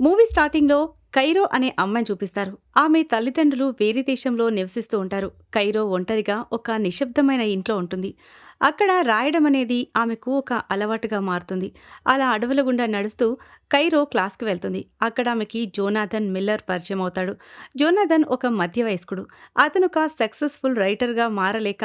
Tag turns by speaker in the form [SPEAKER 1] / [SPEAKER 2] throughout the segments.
[SPEAKER 1] Movie స్టార్టింగ్లో Cairo అనే అమ్మాయిని చూపిస్తారు. ఆమె తల్లిదండ్రులు వేరే దేశంలో నివసిస్తూ ఉంటారు. కైరో ఒంటరిగా ఒక నిశ్శబ్దమైన ఇంట్లో ఉంటుంది. అక్కడ రాయడం అనేది ఆమెకు ఒక అలవాటుగా మారుతుంది. అలా అడవుల గుండా నడుస్తూ కైరో క్లాస్కి వెళ్తుంది. అక్కడ ఆమెకి జోనాథన్ మిల్లర్ పరిచయం అవుతాడు. జోనాథన్ ఒక మధ్య వయస్కుడు. అతను ఒక సక్సెస్ఫుల్ రైటర్గా మారలేక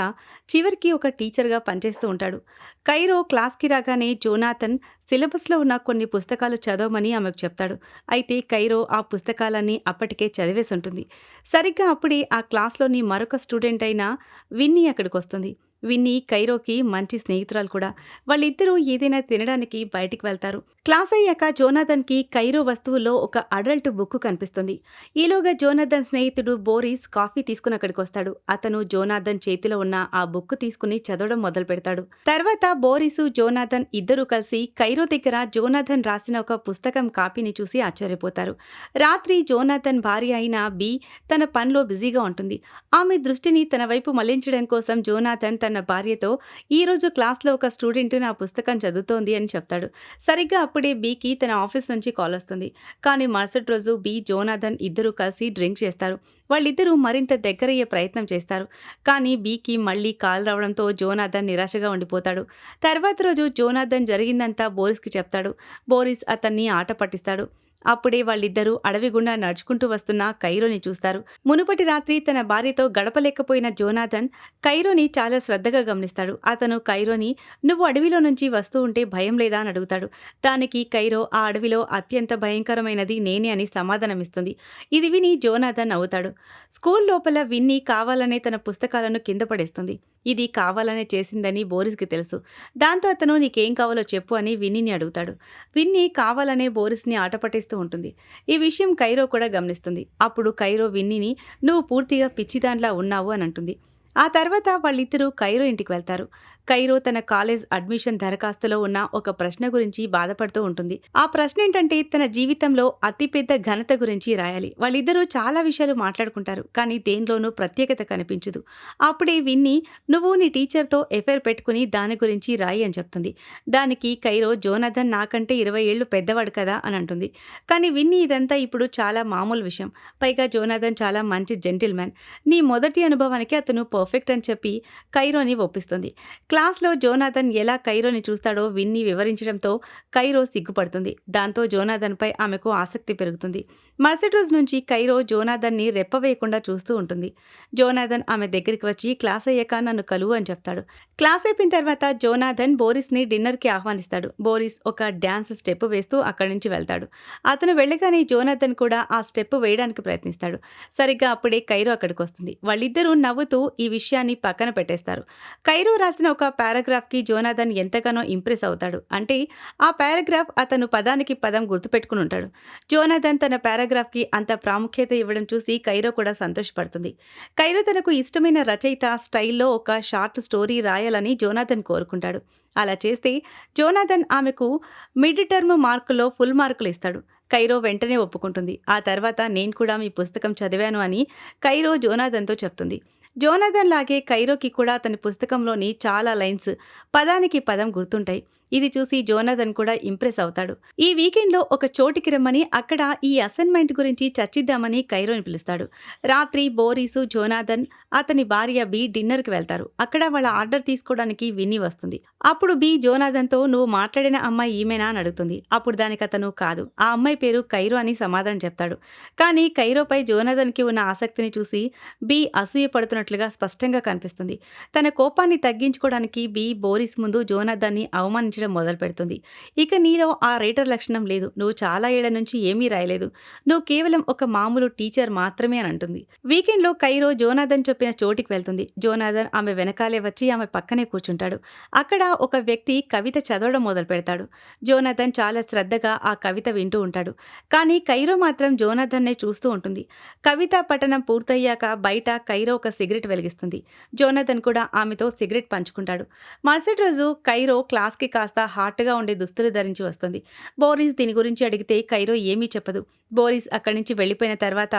[SPEAKER 1] చివరికి ఒక టీచర్గా పనిచేస్తూ ఉంటాడు. కైరో క్లాస్కి రాగానే జోనాథన్ సిలబస్లో ఉన్న కొన్ని పుస్తకాలు చదవమని ఆమెకు చెప్తాడు. అయితే కైరో ఆ పుస్తకాలన్నీ అప్పటికే చదివేసి ఉంటుంది. సరిగ్గా అప్పుడే ఆ క్లాస్లోని మరొక స్టూడెంట్ అయిన విన్నీ అక్కడికి వస్తుంది. విన్నీ కైరోకి మంచి స్నేహితురాలు కూడా. వాళ్ళిద్దరూ ఏదైనా తినడానికి బయటికి వెళ్తారు. క్లాస్ అయ్యాక జోనాథన్కి కైరో వస్తువుల్లో ఒక అడల్ట్ బుక్ కనిపిస్తుంది. ఈలోగా జోనాథన్ స్నేహితుడు బోరిస్ కాఫీ తీసుకుని అక్కడికి వస్తాడు. అతను జోనాథన్ చేతిలో ఉన్న ఆ బుక్ తీసుకుని చదవడం మొదలు పెడతాడు. తర్వాత బోరిసు జోనాథన్ ఇద్దరూ కలిసి కైరో దగ్గర జోనాథన్ రాసిన ఒక పుస్తకం కాపీని చూసి ఆశ్చర్యపోతారు. రాత్రి జోనాథన్ భార్య అయిన బి తన పనిలో బిజీగా ఉంటుంది. ఆమె దృష్టిని తన వైపు మళ్ళించడం కోసం జోనాథన్ తన భార్యతో ఈ రోజు క్లాస్లో ఒక స్టూడెంట్ నా పుస్తకం చదువుతోంది అని చెప్తాడు. సరిగ్గా అప్పుడే బీకి తన ఆఫీస్ నుంచి కాల్ వస్తుంది. కానీ మరుసటి రోజు బీ జోనాథన్ ఇద్దరూ కలిసి డ్రింక్ చేస్తారు. వాళ్ళిద్దరూ మరింత దగ్గరయ్యే ప్రయత్నం చేస్తారు. కానీ బీకి మళ్ళీ కాల్ రావడంతో జోనాథన్ నిరాశగా ఉండిపోతాడు. తర్వాత రోజు జోనాథన్ జరిగిందంతా బోరిస్కి చెప్తాడు. బోరిస్ అతన్ని ఆట పట్టిస్తాడు. అప్పుడే వాళ్ళిద్దరూ అడవి గుండా నడుచుకుంటూ వస్తున్న కైరోని చూస్తారు. మునుపటి రాత్రి తన భార్యతో గడపలేకపోయిన జోనాథన్ కైరోని చాలా శ్రద్ధగా గమనిస్తాడు. అతను కైరోని నువ్వు అడవిలో నుంచి వస్తూ ఉంటే భయం లేదా? అని అడుగుతాడు. దానికి కైరో ఆ అడవిలో అత్యంత భయంకరమైనది నేనే అని సమాధానమిస్తుంది. ఇది విని జోనాథన్ అవుతాడు స్కూల్ లోపల విన్ని కావాలనే తన పుస్తకాలను కింద పడేస్తుంది. ఇది కావాలనే చేసిందని బోరిస్కి తెలుసు. దాంతో అతను నీకేం కావాలో చెప్పు అని విన్నీని అడుగుతాడు. విన్నీ కావాలనే బోరిస్ని ఆట పట్టిస్తూ ఉంటుంది. ఈ విషయం కైరో కూడా గమనిస్తుంది. అప్పుడు కైరో విన్నీని నువ్వు పూర్తిగా పిచ్చిదాన్లా ఉన్నావు అని అంటుంది. ఆ తర్వాత వాళ్ళిద్దరూ కైరో ఇంటికి వెళ్తారు. కైరో తన కాలేజ్ అడ్మిషన్ దరఖాస్తులో ఉన్న ఒక ప్రశ్న గురించి బాధపడుతూ ఉంటుంది. ఆ ప్రశ్న ఏంటంటే తన జీవితంలో అతిపెద్ద ఘనత గురించి రాయాలి. వాళ్ళిద్దరూ చాలా విషయాలు మాట్లాడుకుంటారు కానీ దేనిలోనూ ప్రత్యేకత కనిపించదు. అప్పుడే విన్ని నువ్వు నీ టీచర్తో ఎఫైర్ పెట్టుకుని దాని గురించి రాయి అని చెప్తుంది. దానికి కైరో జోనథన్ నాకంటే ఇరవై ఏళ్ళు పెద్దవాడు కదా అని అంటుంది. కానీ విన్ని ఇదంతా ఇప్పుడు చాలా మామూలు విషయం. పైగా జోనాథన్ చాలా మంచి జెంటిల్మ్యాన్. నీ మొదటి అనుభవానికి అతను పర్ఫెక్ట్ అని చెప్పి కైరోని ఒప్పిస్తుంది. క్లాస్లో జోనాథన్ ఎలా కైరోని చూస్తాడో విన్ని వివరించడంతో కైరో సిగ్గుపడుతుంది. దాంతో జోనాథన్పై ఆమెకు ఆసక్తి పెరుగుతుంది. మరుసటి రోజు నుంచి కైరో జోనాథన్ని రెప్పవేయకుండా చూస్తూ ఉంటుంది. జోనాథన్ ఆమె దగ్గరికి వచ్చి క్లాస్ అయ్యాక నన్ను కలువు అని చెప్తాడు. క్లాస్ అయిపోయిన తర్వాత జోనాథన్ బోరిస్ని డిన్నర్కి ఆహ్వానిస్తాడు. బోరిస్ ఒక డ్యాన్స్ స్టెప్ వేస్తూ అక్కడి నుంచి వెళ్తాడు. అతను వెళ్ళగానే జోనాథన్ కూడా ఆ స్టెప్ వేయడానికి ప్రయత్నిస్తాడు. సరిగ్గా అప్పుడే కైరో అక్కడికి వస్తుంది. వాళ్ళిద్దరూ నవ్వుతూ ఈ విషయాన్ని పక్కన పెట్టేస్తారు. కైరో రాసిన ఒక ఒక పారాగ్రాఫ్కి జోనాథన్ ఎంతగానో ఇంప్రెస్ అవుతాడు. అంటే ఆ పారాగ్రాఫ్ అతను పదానికి పదం గుర్తుపెట్టుకుని ఉంటాడు. జోనాథన్ తన పారాగ్రాఫ్కి అంత ప్రాముఖ్యత ఇవ్వడం చూసి కైరో కూడా సంతోషపడుతుంది. కైరో తనకు ఇష్టమైన రచయిత స్టైల్లో ఒక షార్ట్ స్టోరీ రాయాలని జోనాథన్ కోరుకుంటాడు. అలా చేస్తే జోనాథన్ ఆమెకు మిడ్ టర్మ్ మార్కులో ఫుల్ మార్కులు ఇస్తాడు. కైరో వెంటనే ఒప్పుకుంటుంది. ఆ తర్వాత నేను కూడా మీ పుస్తకం చదివాను అని కైరో జోనాథన్తో చెప్తుంది. జోనదన్ లాగే కైరోకి కూడా అతని పుస్తకంలోని చాలా లైన్స్ పదానికి పదం గుర్తుంటాయి. ఇది చూసి జోనాథన్ కూడా ఇంప్రెస్ అవుతాడు. ఈ వీకెండ్లో ఒక చోటికి రమ్మని అక్కడ ఈ అసైన్మెంట్ గురించి చర్చిద్దామని కైరోని పిలుస్తాడు. రాత్రి బోరీసు జోనాథన్ అతని భార్య బి డిన్నర్కి వెళ్తారు. అక్కడ వాళ్ళ ఆర్డర్ తీసుకోవడానికి విని వస్తుంది. అప్పుడు బి జోనాథన్తో నువ్వు మాట్లాడిన అమ్మాయి ఈమెనా? అని అడుగుతుంది. అప్పుడు దానికి అతను కాదు. ఆ అమ్మాయి పేరు కైరో అని సమాధానం చెప్తాడు. కానీ కైరోపై జోనాథన్కి ఉన్న ఆసక్తిని చూసి బి అసూయపడుతున్నట్లుగా స్పష్టంగా కనిపిస్తుంది. తన కోపాన్ని తగ్గించుకోవడానికి బి బోరిస్ ముందు జోనాథన్ని అవమానించడం మొదలు పెడుతుంది. ఇక నీలో ఆ రైటర్ లక్షణం లేదు. నువ్వు చాలా ఏళ్ళ నుంచి ఏమీ రాయలేదు. నువ్వు కేవలం ఒక మామూలు టీచర్ మాత్రమే అని అంటుంది. వీకెండ్లో కైరో జోనాథన్ చెప్పిన చోటికి వెళ్తుంది. జోనాథన్ ఆమె వెనకాలే వచ్చి ఆమె పక్కనే కూర్చుంటాడు. అక్కడ ఒక వ్యక్తి కవిత చదవడం మొదలు పెడతాడు. జోనాథన్ చాలా శ్రద్ధగా ఆ కవిత వింటూ ఉంటాడు. కానీ కైరో మాత్రం జోనాథన్నే చూస్తూ ఉంటుంది. కవిత పఠనం పూర్తయ్యాక బయట కైరో ఒక సిగరెట్ వెలిగిస్తుంది. జోనాథన్ కూడా ఆమెతో సిగరెట్ పంచుకుంటాడు. మరుసటి రోజు కైరో క్లాస్కి కాస్త హాట్గా ఉండే దుస్తులు ధరించి వస్తుంది. బోరిస్ దీని గురించి అడిగితే కైరో ఏమీ చెప్పదు. బోరిస్ అక్కడి నుంచి వెళ్ళిపోయిన తర్వాత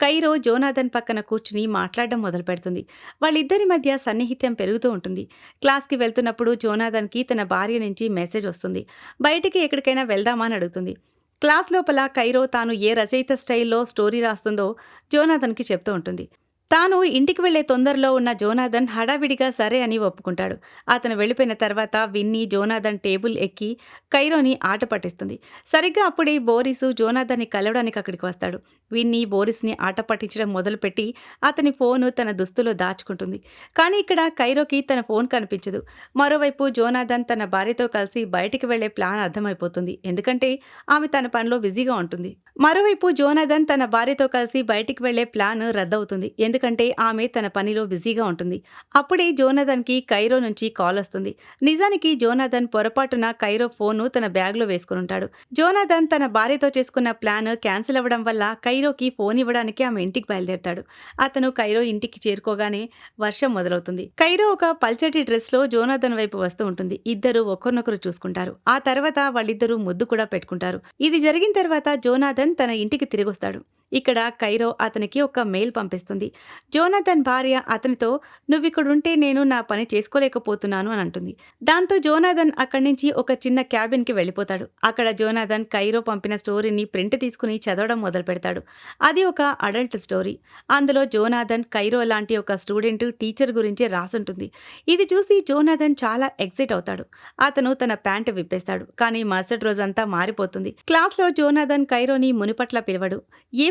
[SPEAKER 1] కైరో జోనాథన్ పక్కన కూర్చుని మాట్లాడడం మొదలు పెడుతుంది. వాళ్ళిద్దరి మధ్య సన్నిహిత్యం పెరుగుతూ ఉంటుంది. క్లాస్కి వెళ్తున్నప్పుడు జోనాథన్కి తన భార్య నుంచి మెసేజ్ వస్తుంది. బయటికి ఎక్కడికైనా వెళ్దామా అని అడుగుతుంది. క్లాస్ లోపల కైరో తాను ఏ రచయిత స్టైల్లో స్టోరీ రాస్తుందో జోనాథన్కి చెప్తూ ఉంటుంది. తాను ఇంటికి వెళ్ళే తొందరలో ఉన్న జోనాథన్ హడావిడిగా సరే అని ఒప్పుకుంటాడు. అతను వెళ్ళిపోయిన తర్వాత విన్నీ జోనాథన్ టేబుల్ ఎక్కి కైరోని ఆట పట్టిస్తుంది. సరిగ్గా అప్పుడే బోరిసు జోనాథన్ని కలవడానికి అక్కడికి వస్తాడు. విన్నీ బోరిస్ని ఆట పట్టించడం మొదలుపెట్టి అతని ఫోను తన దుస్తులో దాచుకుంటుంది. కానీ ఇక్కడ కైరోకి తన ఫోన్ కనిపించదు. మరోవైపు జోనాథన్ తన భార్యతో కలిసి బయటికి వెళ్ళే ప్లాన్ అర్థమైపోతుంది. ఎందుకంటే ఆమె తన పనిలో బిజీగా ఉంటుంది. మరోవైపు జోనాథన్ తన భార్యతో కలిసి బయటికి వెళ్ళే ప్లాన్ రద్దవుతుంది. ఎందుకంటే ఆమె తన పనిలో బిజీగా ఉంటుంది. అప్పుడే జోనాథన్కి కైరో నుంచి కాల్ వస్తుంది. నిజానికి జోనాథన్ పొరపాటున కైరో ఫోను తన బ్యాగ్లో వేసుకుని ఉంటాడు. జోనాథన్ తన భార్యతో చేసుకున్న ప్లాన్ క్యాన్సిల్ అవ్వడం వల్ల కైరోకి ఫోన్ ఇవ్వడానికి ఆమె ఇంటికి బయలుదేరతాడు. అతను కైరో ఇంటికి చేరుకోగానే వర్షం మొదలవుతుంది. కైరో ఒక పల్చటి డ్రెస్లో జోనాథన్ వైపు వస్తూ ఉంటుంది. ఇద్దరు ఒకరినొకరు చూసుకుంటారు. ఆ తర్వాత వాళ్ళిద్దరూ ముద్దు కూడా పెట్టుకుంటారు. ఇది జరిగిన తర్వాత జోనాథన్ తన ఇంటికి తిరిగొస్తాడు. ఇక్కడ కైరో అతనికి ఒక మెయిల్ పంపిస్తుంది. జోనాథన్ భార్య అతనితో నువ్విక్కడుంటే నేను నా పని చేసుకోలేకపోతున్నాను అని అంటుంది. దాంతో జోనాథన్ అక్కడి నుంచి ఒక చిన్న క్యాబిన్కి వెళ్ళిపోతాడు. అక్కడ జోనాథన్ కైరో పంపిన స్టోరీని ప్రింట్ తీసుకుని చదవడం మొదలు పెడతాడు అది ఒక అడల్ట్ స్టోరీ. అందులో జోనాథన్ కైరో లాంటి ఒక స్టూడెంట్ టీచర్ గురించి రాసుంటుంది. ఇది చూసి జోనాథన్ చాలా ఎక్సైట్ అవుతాడు. అతను తన ప్యాంటు విప్పేస్తాడు. కానీ మరుసటి రోజంతా మారిపోతుంది. క్లాస్లో జోనాథన్ కైరోని మునిపట్ల పిలవడు.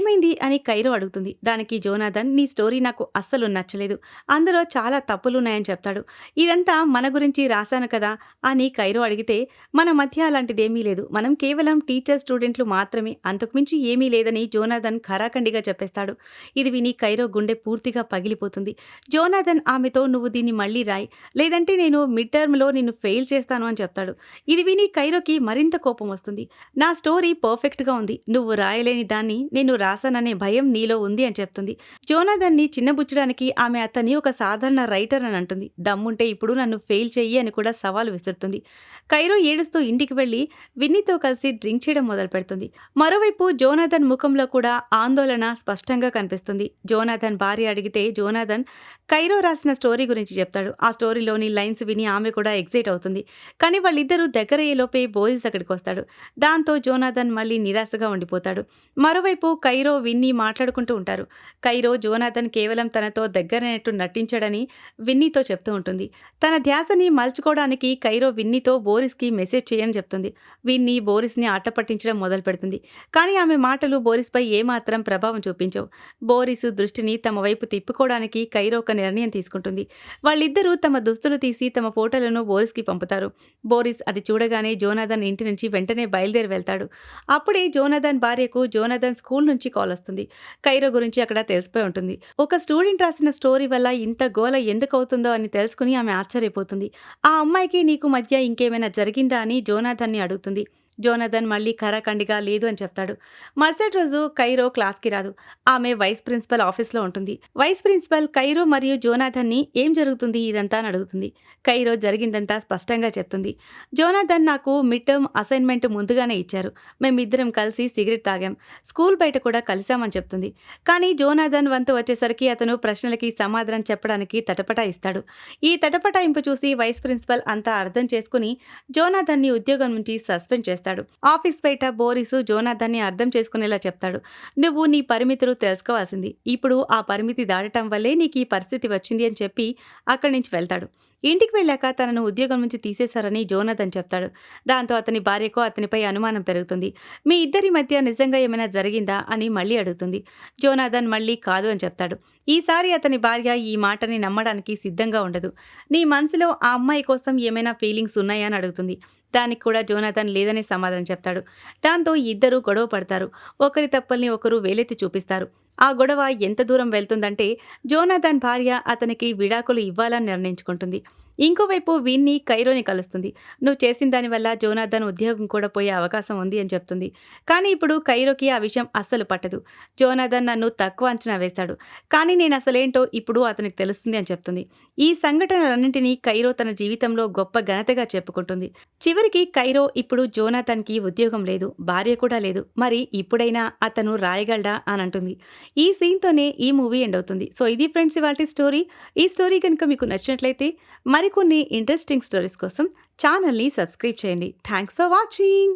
[SPEAKER 1] ఏమైంది అని కైరో అడుగుతుంది. దానికి జోనాథన్ నీ స్టోరీ నాకు అస్సలు నచ్చలేదు. అందులో చాలా తప్పులున్నాయని చెప్తాడు. ఇదంతా మన గురించి రాశాను కదా అని కైరో అడిగితే మన మధ్య అలాంటిదేమీ లేదు. మనం కేవలం టీచర్ స్టూడెంట్లు మాత్రమే. అంతకుమించి ఏమీ లేదని జోనాథన్ ఖరాఖండిగా చెప్పేస్తాడు. ఇది విని కైరో గుండె పూర్తిగా పగిలిపోతుంది. జోనాథన్ ఆమెతో నువ్వు దీన్ని మళ్ళీ రాయి. లేదంటే నేను మిడ్ టర్మ్లో నిన్ను ఫెయిల్ చేస్తాను అని చెప్తాడు. ఇది విని కైరోకి మరింత కోపం వస్తుంది. నా స్టోరీ పర్ఫెక్ట్గా ఉంది. నువ్వు రాయలేని దాన్ని నేను రాశాననే భయం నీలో ఉంది అని చెప్తుంది. జోనాథన్ని చిన్నబుచ్చడానికి ఆమె అతన్ని ఒక సాధారణ రైటర్ అని అంటుంది. దమ్ముంటే ఇప్పుడు నన్ను ఫెయిల్ చెయ్యి అని కూడా సవాలు విసురుతుంది. కైరో ఏడుస్తూ ఇంటికి వెళ్ళి విన్నీతో కలిసి డ్రింక్ చేయడం మొదలు పెడుతుంది. మరోవైపు జోనాథన్ ముఖంలో కూడా ఆందోళన స్పష్టంగా కనిపిస్తుంది. జోనాథన్ భార్య అడిగితే జోనాథన్ కైరో రాసిన స్టోరీ గురించి చెప్తాడు. ఆ స్టోరీలోని లైన్స్ విని ఆమె కూడా ఎగ్జైట్ అవుతుంది. కానీ వాళ్ళిద్దరూ దగ్గరయ్యేలోపే బోయిస్ అక్కడికి వస్తాడు. దాంతో జోనాథన్ మళ్ళీ నిరాశగా ఉండిపోతాడు. మరోవైపు కైరో కైరో విన్నీ మాట్లాడుకుంటూ ఉంటారు. కైరో జోనాథన్ కేవలం తనతో దగ్గరైనట్టు నటించాడని విన్నీతో చెప్తూ ఉంటుంది. తన ధ్యాసని మలుచుకోవడానికి కైరో విన్నీతో బోరిస్కి మెసేజ్ చేయని చెప్తుంది. విన్నీ బోరిస్ని ఆట పట్టించడం మొదలు పెడుతుంది. కానీ ఆమె మాటలు బోరిస్పై ఏమాత్రం ప్రభావం చూపించవు. బోరిస్ దృష్టిని తమ వైపు తిప్పుకోవడానికి కైరో ఒక నిర్ణయం తీసుకుంటుంది. వాళ్ళిద్దరూ తమ దుస్తులు తీసి తమ ఫోటోలను బోరిస్కి పంపుతారు. బోరిస్ అది చూడగానే జోనాథన్ ఇంటి నుంచి వెంటనే బయలుదేరి వెళ్తాడు. అప్పుడే జోనాథన్ భార్యకు జోనాథన్ స్కూల్ నుంచి కాల్ వస్తుంది. కైరో గురించి అక్కడ తెలిసిపోయి ఉంటుంది. ఒక స్టూడెంట్ రాసిన స్టోరీ వల్ల ఇంత గోల ఎందుకు అవుతుందో అని తెలుసుకుని ఆమె ఆశ్చర్యపోతుంది. ఆ అమ్మాయికి నీకు మధ్య ఇంకేమైనా జరిగిందా అని జోనాథన్ని అడుగుతుంది. జోనాథన్ మళ్ళీ కరాఖండిగా లేదు అని చెప్తాడు. మరుసటి రోజు కైరో క్లాస్కి రాదు. ఆమె వైస్ ప్రిన్సిపల్ ఆఫీస్లో ఉంటుంది. వైస్ ప్రిన్సిపల్ కైరో మరియు జోనాథన్ని ఏం జరుగుతుంది ఇదంతా అని అడుగుతుంది. కైరో జరిగిందంతా స్పష్టంగా చెప్తుంది. జోనాథన్ నాకు మిడ్ టర్మ్ అసైన్మెంట్ ముందుగానే ఇచ్చారు. మేమిద్దరం కలిసి సిగరెట్ తాగాం. స్కూల్ బయట కూడా కలిసామని చెప్తుంది. కానీ జోనాథన్ వంతు వచ్చేసరికి అతను ప్రశ్నలకి సమాధానం చెప్పడానికి తటపటాయిస్తాడు ఈ తటపటాయింపు చూసి వైస్ ప్రిన్సిపల్ అంతా అర్థం చేసుకుని జోనాథన్ని ఉద్యోగం నుంచి సస్పెండ్ చేస్తాడు. ఆఫీస్ బయట బోరిసు జోనాథన్ని అర్థం చేసుకునేలా చెప్తాడు. నువ్వు నీ పరిమితులు తెలుసుకోవాల్సింది. ఇప్పుడు ఆ పరిమితి దాటటం వల్లే నీకు ఈ పరిస్థితి వచ్చింది అని చెప్పి అక్కడి నుంచి వెళ్తాడు. ఇంటికి వెళ్ళాక తనను ఉద్యోగం నుంచి తీసేశారని జోనాథన్ చెప్తాడు. దాంతో అతని భార్యకు అతనిపై అనుమానం పెరుగుతుంది. మీ ఇద్దరి మధ్య నిజంగా ఏమైనా జరిగిందా అని మళ్ళీ అడుగుతుంది. జోనాథన్ మళ్ళీ కాదు అని చెప్తాడు. ఈసారి అతని భార్య ఈ మాటని నమ్మడానికి సిద్ధంగా ఉండదు. నీ మనసులో ఆ అమ్మాయి కోసం ఏమైనా ఫీలింగ్స్ ఉన్నాయా అని అడుగుతుంది. దానికి కూడా జోనాథన్ లేదనే సమాధానం చెప్తాడు. దాంతో ఇద్దరూ గొడవ పడతారు. ఒకరి తప్పుల్ని ఒకరు వేలెత్తి చూపిస్తారు. ఆ గొడవ ఎంత దూరం వెళ్తుందంటే జోనాథన్ భార్య అతనికి విడాకులు ఇవ్వాలని నిర్ణయించుకుంటుంది. ఇంకోవైపు విన్నీ కైరోని కలుస్తుంది. నువ్వు చేసిన దానివల్ల జోనార్దన్ ఉద్యోగం కూడా పోయే అవకాశం ఉంది అని చెప్తుంది. కానీ ఇప్పుడు కైరోకి ఆ విషయం అస్సలు పట్టదు. జోనార్దన్ నన్ను తక్కువ అంచనా వేశాడు కానీ నేను అసలేంటో ఇప్పుడు అతనికి తెలుస్తుంది అని చెప్తుంది. ఈ సంఘటనలన్నింటినీ కైరో తన జీవితంలో గొప్ప ఘనతగా చెప్పుకుంటుంది. చివరికి కైరో ఇప్పుడు జోనాథన్కి ఉద్యోగం లేదు భార్య కూడా లేదు. మరి ఇప్పుడైనా అతను రాయగలడా అని అంటుంది. ఈ సీన్తోనే ఈ మూవీ ఎండ్ అవుతుంది. సో ఇది ఫ్రెండ్స్ ఇవాటి స్టోరీ. ఈ స్టోరీ కనుక మీకు నచ్చినట్లయితే మరికొన్ని ఇంట్రెస్టింగ్ స్టోరీస్ కోసం ఛానల్ని సబ్స్క్రైబ్ చేయండి. Thanks for watching